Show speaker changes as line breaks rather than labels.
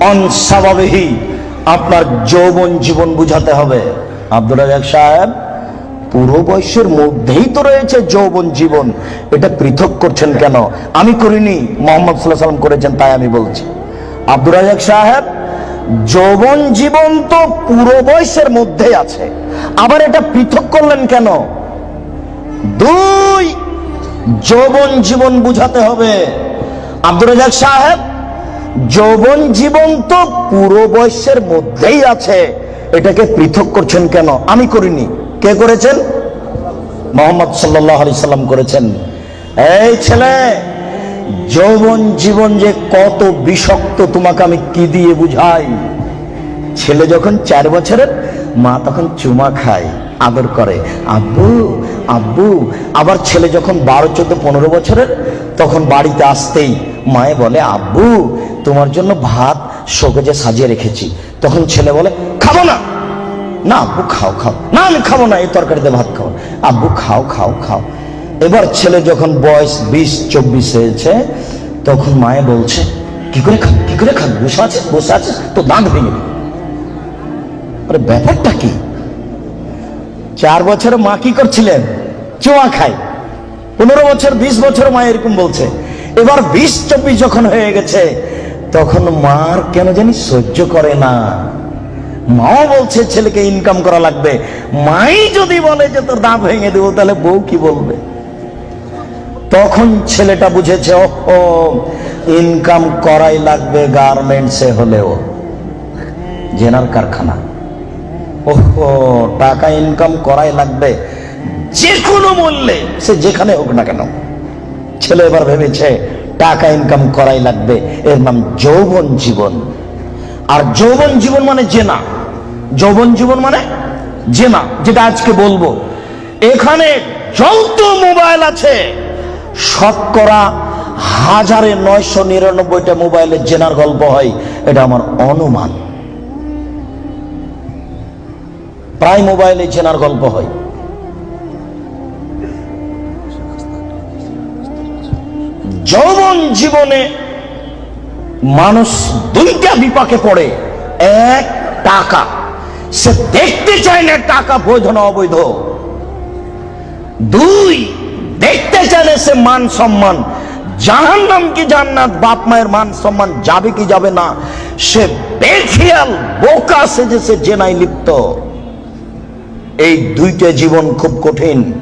অনস্বাভাবিক আপনার যৌবন জীবন বুঝাতে হবে। আব্দুল রাজাক সাহেব, পুরো বয়সের মধ্যেই তো রয়েছে যৌবন জীবন। এটা পৃথক করছেন কেন? আমি করিনি, মোহাম্মদ সাল্লাহ সাল্লাম করেছেন, তাই আমি বলছি। আব্দুল রাজাক সাহেব, যৌবন জীবন তো পুরো বয়সের মধ্যেই আছে। আবার এটা পৃথক করলেন কেন? দুই, যৌবন জীবন বুঝাতে হবে। আব্দুর রাজাক সাহেব যৌবন জীবন তো পুরো বয়সের মধ্যেই আছে। এটাকে পৃথক করছেন কেন? আমি করিনি। কে করেছেন? মোহাম্মদ সাল্লাহ সাল্লাম করেছেন। এই ছেলে, যৌবন জীবন যে কত বিষাক্ত, তোমাকে আমি কি দিয়ে বুঝাই? ছেলে যখন চার বছরের, মা তখন চুমা খায়, আদর করে। আব্বু আব্বু, আবার ছেলে যখন বারো, চোদ্দ, পনেরো বছরের, তখন বাড়িতে আসতেই মায়ে বলে, আব্বু, তোমার জন্য ভাত শোকেজে সাজিয়ে রেখেছি। তখন ছেলে বলে, খাব না। না, আব্বু, খাও খাও। না, আমি খাব না, এই তরকারিতে ভাত খাও আব্বু, খাও খাও খাও। এবার ছেলে যখন বয়স বিশ, চব্বিশ হয়েছে, তখন মায়ে বলছে, কি করে খান কি করে খান বসে আছে বসে আছে তো দাঁত ভেঙে আরে, ব্যাপারটা কি? চার বছর মা কি করছিলেন? চোয়া খায়। পনেরো বছর, বিশ বছর মা এরকম বলছে। এবার বিশ চব্বিশ যখন হয়ে গেছে, তখন মার কেন জানি সহ্য করে না। মাও বলছে, ছেলেকে ইনকাম করা লাগবে। মাই যদি বলে যে তোর দাঁত ভেঙে দেবো, তাহলে বউ কি বলবে? তখন ছেলেটা বুঝেছে ও ইনকাম করাই লাগবে গার্মেন্টসে হলেও। জেনার কারখানা, ওহো, টাকা ইনকাম করাই লাগবে। যে কোনো মূল্যে, সে যেখানে হোক না কেন। ছেলে এবার ভেবেছে, টাকা ইনকাম করাই লাগবে। এর নাম যৌবন জীবন। আর যৌবন জীবন মানে জেনা। যৌবন জীবন মানে জেনা, যেটা আজকে বলব। এখানে যত মোবাইল আছে। শতকরা হাজারে নয়শো নিরানব্বইটা মোবাইলে জেনার গল্প হয়। এটা আমার অনুমান। প্রায় মোবাইলে জেনার গল্প হয়। যৌবন জীবনে মানুষ দুইটা বিপাকে পড়ে। এক, টাকা। সে দেখতে চায় না টাকা, বৈধ না অবৈধ। দুই, দেখতে চায় সে মান সম্মান। জাহান নাম কি জান্নাত, বাপ মায়ের মান সম্মান যাবে কি যাবে না। সে বেখেয়াল, বোকা সেজে সে জেনাই লিপ্ত। এই দুইটা জীবন খুব কঠিন।